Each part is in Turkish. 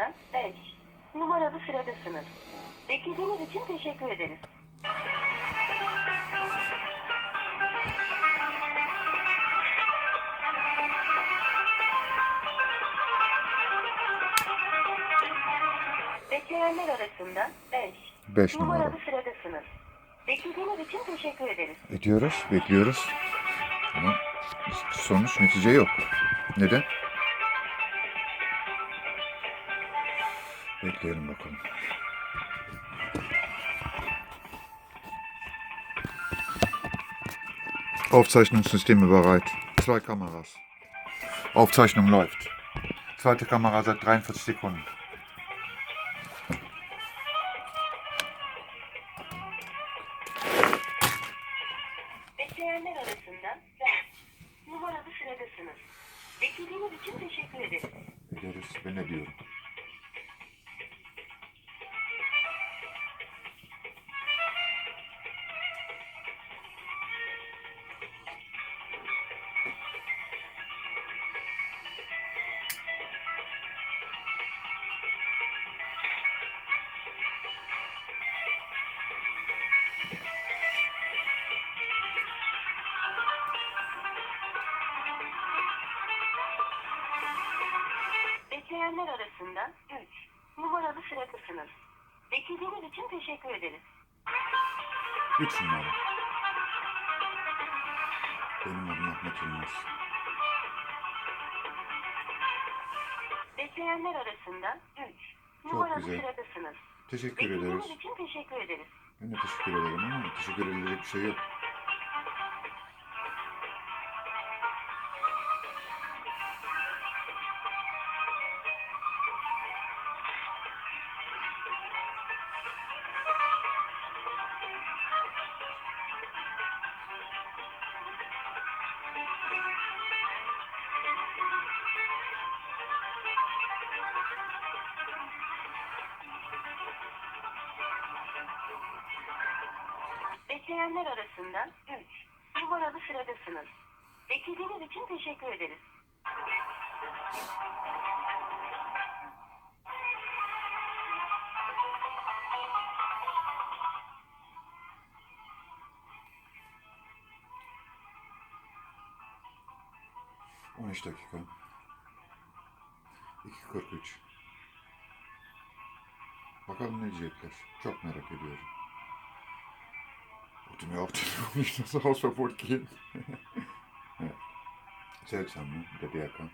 arasından 5. Numaralı sıradasınız. Beklediğiniz için teşekkür ederiz. Bekleyenler arasından 5. 5 numara. Numaralı sıradasınız. Beklediğiniz için teşekkür ederiz. Ediyoruz, bekliyoruz. Ama sonuç, netice yok. Neden? Bekleyelim bakalım. Aufzeichnungssysteme bereit. Zwei Kameras. Aufzeichnung läuft. Zweite Kamera seit 43 Sekunden. Arasından 3. Numaralı sıradasınız. Beklediğiniz için teşekkür ederiz. 3 numara. Benim adım Ahmet Yılmaz. Bekleyenler arasından 3. Çok Numaralı güzel. sıradasınız. Teşekkür ederiz. Beklediğiniz için teşekkür ederiz. Ben de teşekkür ederim ama teşekkür edilecek bir şey yok. Bekleyenler arasından 3. Numaralı sıradasınız. Beklediğiniz için teşekkür ederiz. On 13 dakika. 2.43. Bakalım ne diyecekler. Çok merak ediyorum. Ne? Der Berker.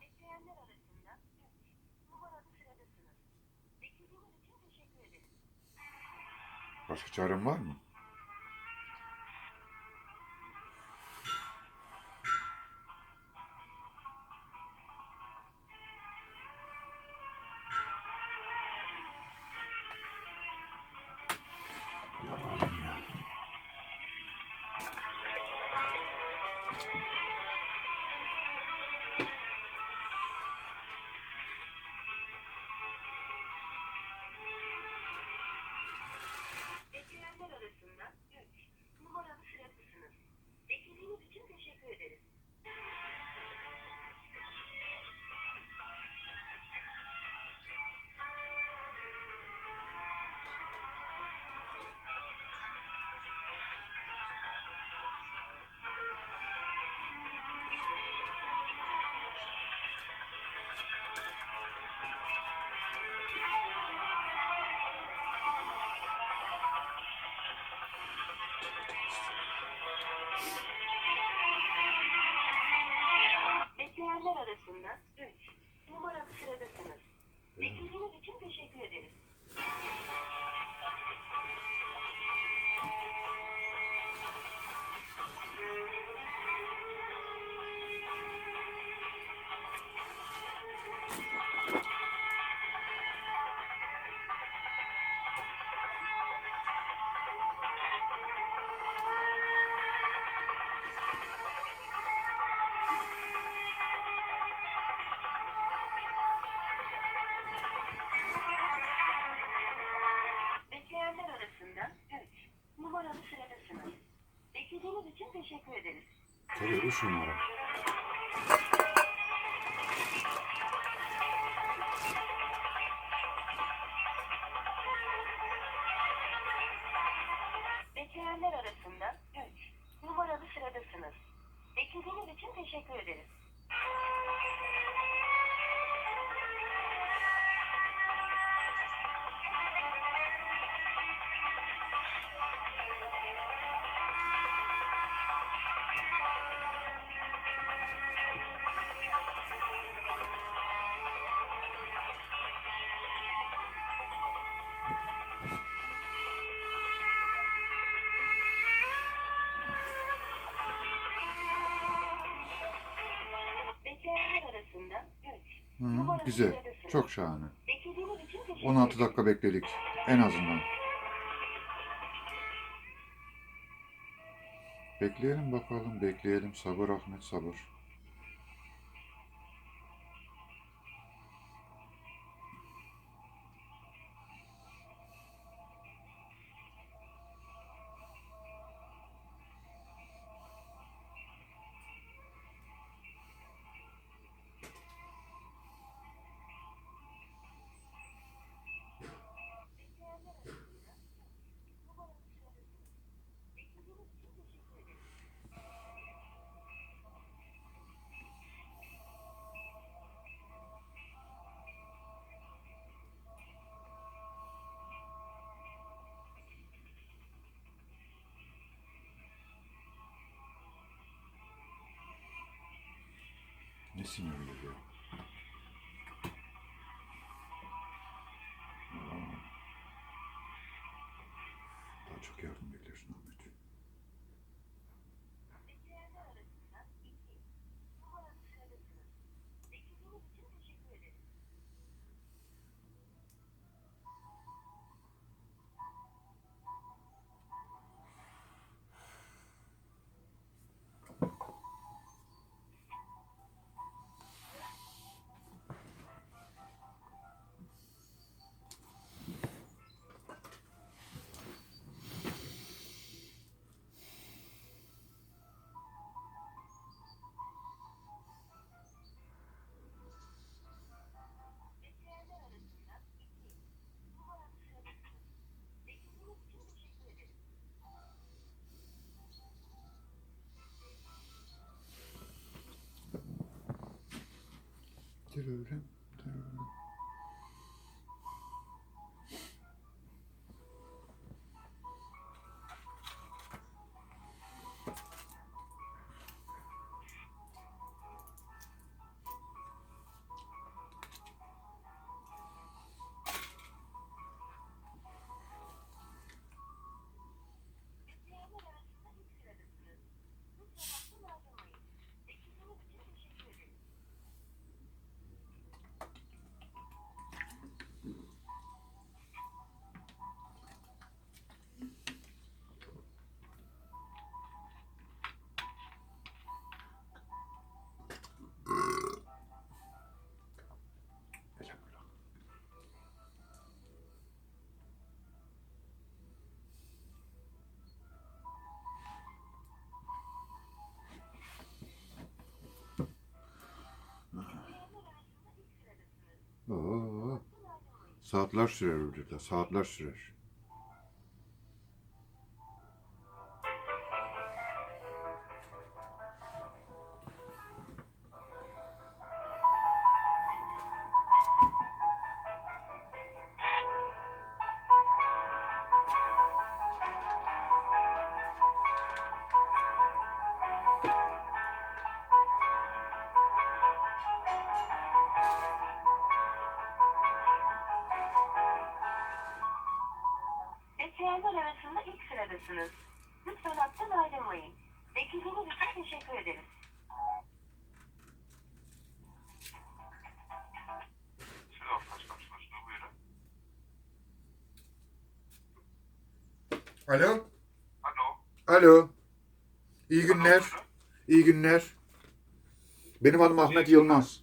Bekleyenler arasından 3. Numaralı sıradasınız. Beklediğiniz için teşekkür ederiz. Başka çarem var mı? Arasından 3. Numaralı sıradasınız. Beklediğiniz Teşekkür ederiz. Tabii 3 numara. Şey Bekleyenler arasında 3 numaralı sıradasınız. Beklediğiniz için teşekkür ederiz. Hı, güzel. Çok şahane. Beklediğiniz için teşekkür 16 ederiz. dakika bekledik. En azından. Bekleyelim bakalım. Bekleyelim. Sabır Ahmet sabır. Ne sinir geliyor? to him. Saatler sürer burada, saatler sürer. Buyurun. Alo, Alo. alo. İyi günler, iyi günler. Benim adım Ahmet Yılmaz.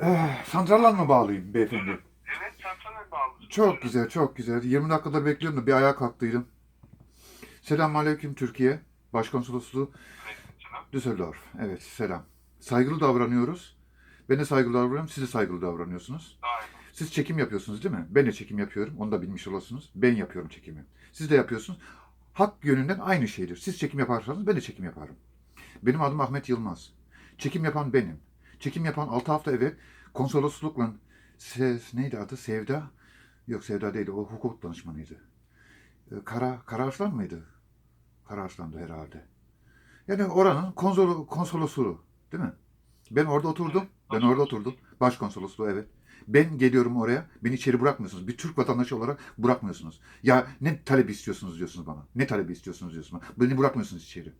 Eh, santralan mı bağlayayım beyefendi? Evet, çantana bağlı. Çok güzel, çok güzel. 20 dakikada bekliyorum da bir ayağa kalktıydım. Selamünaleyküm Türkiye. Başkonsolosluğu. Düsseldorf. Evet, selam. Saygılı davranıyoruz. Ben de saygılı davranıyorum, siz de saygılı davranıyorsunuz. Siz çekim yapıyorsunuz değil mi? Ben de çekim yapıyorum, onu da bilmiş olasınız. Ben yapıyorum çekimi. Siz de yapıyorsunuz. hak yönünden aynı şeydir. Siz çekim yaparsanız ben de çekim yaparım. Benim adım Ahmet Yılmaz. Çekim yapan benim. Çekim yapan 6 hafta evvel konsoloslukla neydi adı? Sevda? Yok Sevda değil. O hukuk danışmanıydı. Ee, Kara, Kara Arslan mıydı? Kara Arslan'dı herhalde. Yani oranın konsolo, konsolosluğu değil mi? Ben orada oturdum. Ben orada oturdum. Başkonsolosluğu evet. Ben geliyorum oraya. Beni içeri bırakmıyorsunuz. Bir Türk vatandaşı olarak bırakmıyorsunuz. Ya ne talebi istiyorsunuz diyorsunuz bana. Ne talebi istiyorsunuz diyorsunuz bana. Beni bırakmıyorsunuz içeri.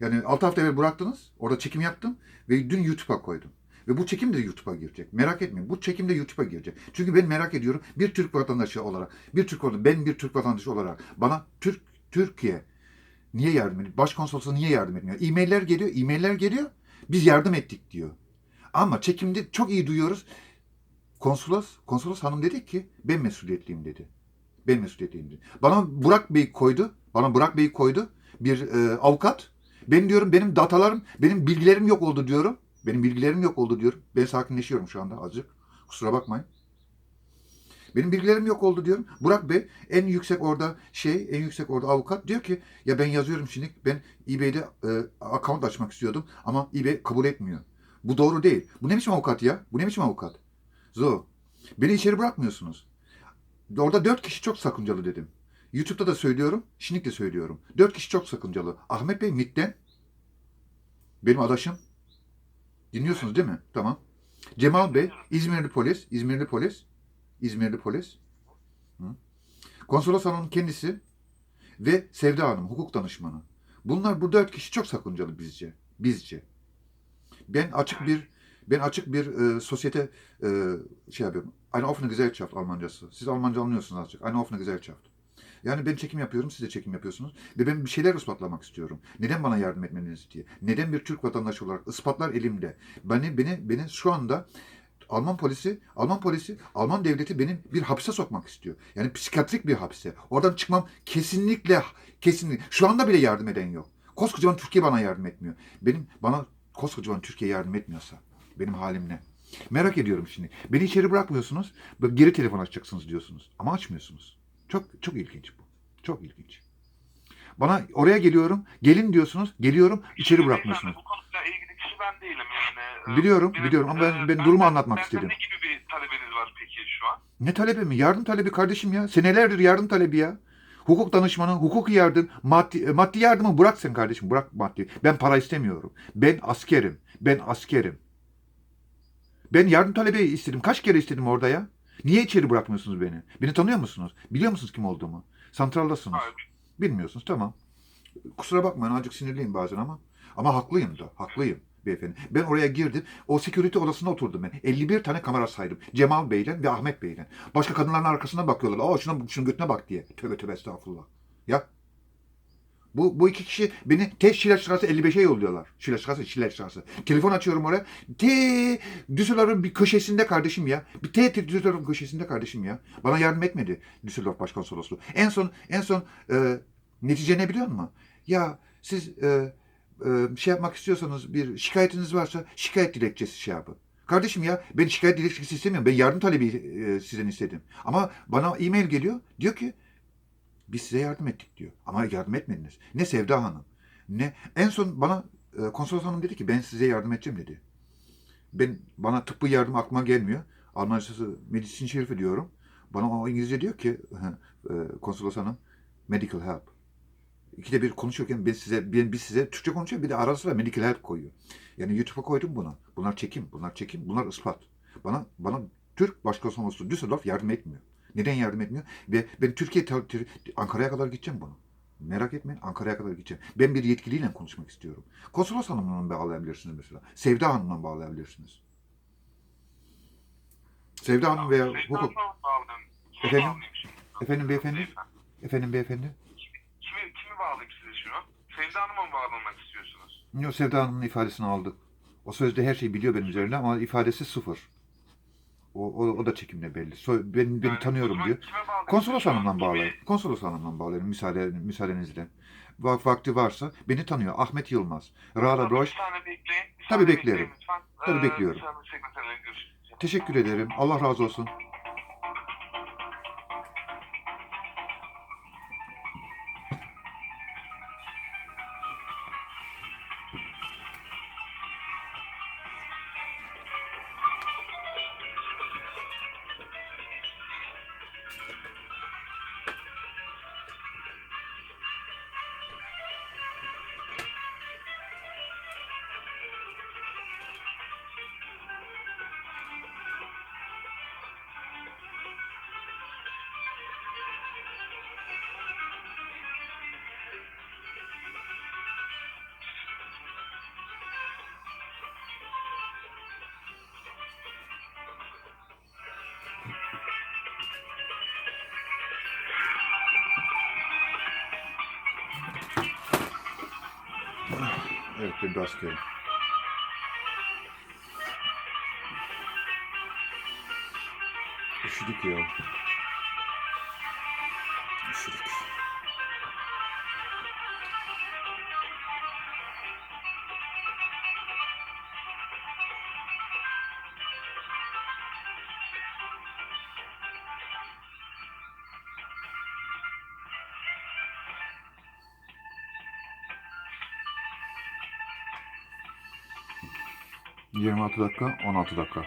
Yani 6 hafta evvel bıraktınız. Orada çekim yaptım. Ve dün YouTube'a koydum. Ve bu çekim de YouTube'a girecek. Merak etmeyin. Bu çekim de YouTube'a girecek. Çünkü ben merak ediyorum. Bir Türk vatandaşı olarak, bir Türk vatandaşı, ben bir Türk vatandaşı olarak bana Türk Türkiye niye yardım ediyor? Başkonsolosluğu niye yardım etmiyor? E-mailler geliyor, e-mailler geliyor. Biz yardım ettik diyor. Ama çekimde çok iyi duyuyoruz. Konsolos, konsolos hanım dedi ki ben mesuliyetliyim dedi. Ben mesuliyetliyim dedi. Bana Burak Bey koydu. Bana Burak Bey koydu. Bir e, avukat. Ben diyorum benim datalarım, benim bilgilerim yok oldu diyorum. Benim bilgilerim yok oldu diyorum. Ben sakinleşiyorum şu anda azıcık. Kusura bakmayın. Benim bilgilerim yok oldu diyorum. Burak Bey en yüksek orada şey, en yüksek orada avukat diyor ki ya ben yazıyorum şimdi ben eBay'de e, account açmak istiyordum ama eBay kabul etmiyor. Bu doğru değil. Bu ne biçim avukat ya? Bu ne biçim avukat? Zo. Beni içeri bırakmıyorsunuz. Orada dört kişi çok sakıncalı dedim. YouTube'da da söylüyorum, şimdi de söylüyorum. Dört kişi çok sakıncalı. Ahmet Bey MIT'ten, benim adaşım. Dinliyorsunuz değil mi? Tamam. Cemal Bey, İzmirli polis, İzmirli polis, İzmirli polis. Hı. Konsolos hanımın kendisi ve Sevda Hanım, hukuk danışmanı. Bunlar bu dört kişi çok sakıncalı bizce. Bizce. Ben açık bir ben açık bir e, sosyete e, şey yapıyorum. Eine offene Gesellschaft Almancası. Siz Almanca anlıyorsunuz azıcık. Eine offene Gesellschaft. Yani ben çekim yapıyorum, siz de çekim yapıyorsunuz. Ve ben bir şeyler ispatlamak istiyorum. Neden bana yardım etmeniz diye. Neden bir Türk vatandaşı olarak ispatlar elimde. Beni, beni, beni şu anda Alman polisi, Alman polisi, Alman devleti beni bir hapse sokmak istiyor. Yani psikiyatrik bir hapse. Oradan çıkmam kesinlikle, kesinlikle. Şu anda bile yardım eden yok. Koskocaman Türkiye bana yardım etmiyor. Benim, bana koskocaman Türkiye yardım etmiyorsa benim halim ne? Merak ediyorum şimdi. Beni içeri bırakmıyorsunuz. Geri telefon açacaksınız diyorsunuz. Ama açmıyorsunuz. Çok çok ilginç bu. Çok ilginç. Bana oraya geliyorum. Gelin diyorsunuz. Geliyorum. içeri bırakmıyorsunuz. Bu konuyla ilgili kişi ben değilim yani. Ee, Biliyorum, benim, biliyorum ama ben- e, ben durumu anlatmak benden istedim. Ne gibi bir talebiniz var peki şu an? Ne talebi mi? Yardım talebi kardeşim ya. Senelerdir yardım talebi ya. Hukuk danışmanı, hukuki yardım, maddi, e, maddi yardımı bırak sen kardeşim. Bırak maddi. Ben para istemiyorum. Ben askerim. Ben askerim. Ben yardım talebi istedim. Kaç kere istedim orada ya? Niye içeri bırakmıyorsunuz beni? Beni tanıyor musunuz? Biliyor musunuz kim olduğumu? Santraldasınız. Hayır. Bilmiyorsunuz tamam. Kusura bakmayın azıcık sinirliyim bazen ama. Ama haklıyım da. Haklıyım beyefendi. Ben oraya girdim. O security odasında oturdum ben. 51 tane kamera saydım. Cemal Bey'le ve Ahmet Bey'le. Başka kadınların arkasına bakıyorlar. Aa şuna, şunun götüne bak diye. Tövbe tövbe estağfurullah. Ya. Bu, bu iki kişi beni T Schillerstraße 55'e yolluyorlar. Schillerstraße, Schillerstraße. Telefon açıyorum oraya. T Düsseldorf'un bir köşesinde kardeşim ya. Bir T Düsseldorf'un köşesinde kardeşim ya. Bana yardım etmedi Düsseldorf Başkonsolosluğu. En son en son e, netice ne biliyor musun? Ya siz e, e, şey yapmak istiyorsanız bir şikayetiniz varsa şikayet dilekçesi şey yapın. Kardeşim ya ben şikayet dilekçesi istemiyorum. Ben yardım talebi e, sizden istedim. Ama bana e-mail geliyor. Diyor ki biz size yardım ettik diyor. Ama yardım etmediniz. Ne Sevda Hanım ne en son bana e, konsolos hanım dedi ki ben size yardım edeceğim dedi. Ben bana tıbbi yardım aklıma gelmiyor. Almancası medicine şerifi diyorum. Bana o İngilizce diyor ki e, konsolos hanım medical help. İkide bir konuşurken ben size ben, biz size Türkçe konuşuyor bir de ara medical help koyuyor. Yani YouTube'a koydum bunu. Bunlar çekim, bunlar çekim, bunlar ispat. Bana bana Türk Başkonsolosluğu Düsseldorf yardım etmiyor. Neden yardım etmiyor? Ve ben Türkiye Ankara'ya kadar gideceğim bunu. Merak etmeyin Ankara'ya kadar gideceğim. Ben bir yetkiliyle konuşmak istiyorum. Konsolos hanımla bağlayabilirsiniz mesela. Sevda hanımla bağlayabilirsiniz. Sevda hanım veya hukuk. Efendim? Efendim beyefendi? Efendim beyefendi? Kimi, kimi bağlayayım size şu an? Sevda Hanım'a mı bağlanmak istiyorsunuz? Yok Sevda Hanım'ın ifadesini aldık. O sözde her şeyi biliyor benim üzerine ama ifadesi sıfır. O, o, o da çekimle belli. So, ben, beni Yani tanıyorum diyor. Konsolos hanımla bağlayın. Konsolos hanımla bağlayın müsaade, müsaadenizle. Vak- Vakti varsa beni tanıyor. Ahmet Yılmaz. Tabii, Broş. Tabii lütfen. Tabii Ee, bekliyorum. Teşekkür ederim. Allah razı olsun. Evet benim de askerim. 26 dakika, 16 dakika.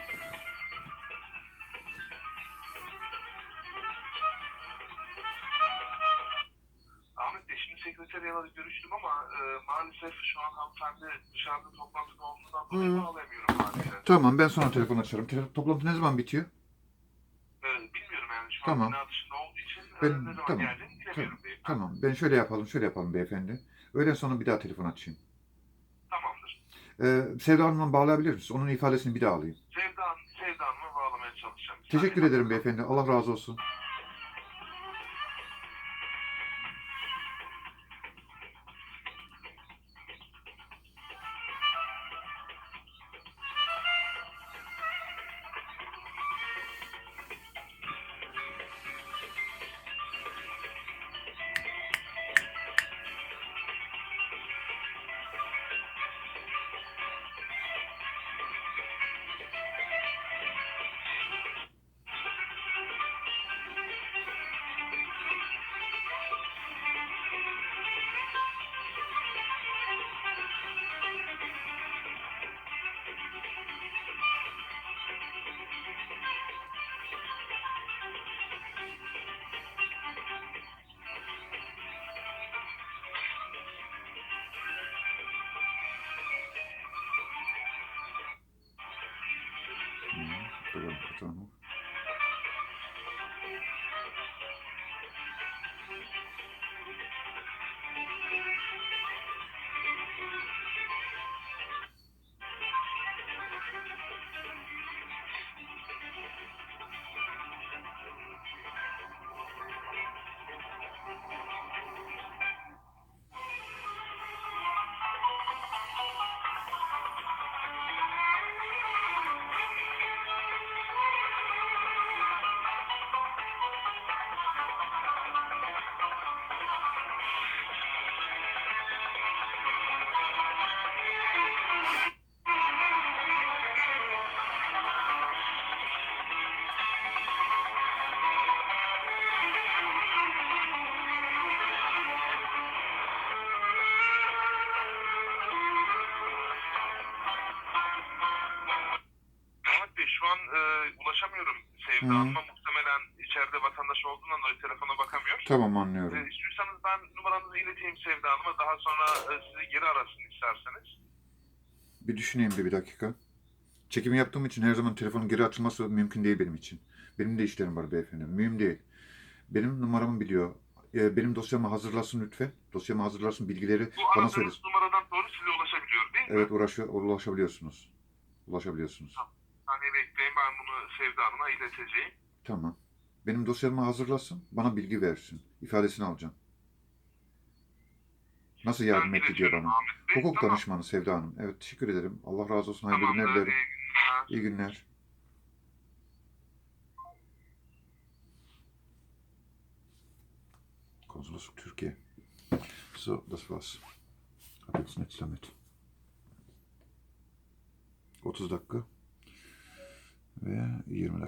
Ahmet eşimi sekreteryalarla görüştüm ama e, maalesef şu an hanımefendi dışarıda toplantıda olduğundan bağlayamıyorum maalesef. Tamam ben sonra telefon açarım. Tele- toplantı ne zaman bitiyor? E, bilmiyorum yani şu Tamam. an bina olduğu için e, ne zaman tamam. geldiğini bilemiyorum Tamam. Tamam ben şöyle yapalım, şöyle yapalım beyefendi. Öğlen sonra bir daha telefon açayım. Ee, Sevda Hanım'la bağlayabilir misiniz? Onun ifadesini bir daha alayım. Sevda, Sevda Hanım'ı bağlamaya çalışacağım. Teşekkür ederim beyefendi. Allah razı olsun. Tamam, Tamam anlıyorum. E, istiyorsanız ben numaranızı ileteyim Sevda Hanım'a. Daha sonra e, sizi geri arasın isterseniz. Bir düşüneyim de bir dakika. Çekimi yaptığım için her zaman telefonun geri açılması mümkün değil benim için. Benim de işlerim var beyefendi. Mühim değil. Benim numaramı biliyor. Ee, benim dosyamı hazırlasın lütfen. Dosyamı hazırlasın bilgileri Bu bana aradığınız söylesin. numaradan doğru size ulaşabiliyor değil mi? Evet uğraşıyor, ulaşabiliyorsunuz. Ulaşabiliyorsunuz. Saniye bekleyin ben bunu Sevda Hanım'a ileteceğim. Tamam. Benim dosyamı hazırlasın. Bana bilgi versin. İfadesini alacağım. Nasıl yardım etti diyor bana. Hukuk Tamam. danışmanı Sevda Hanım. Evet teşekkür ederim. Allah razı olsun. Hayırlı günler dilerim. iyi günler. İyi günler. Konsolosluk Türkiye. So, das war's. Hab jetzt nichts damit. 30 dakika ve 20 dakika.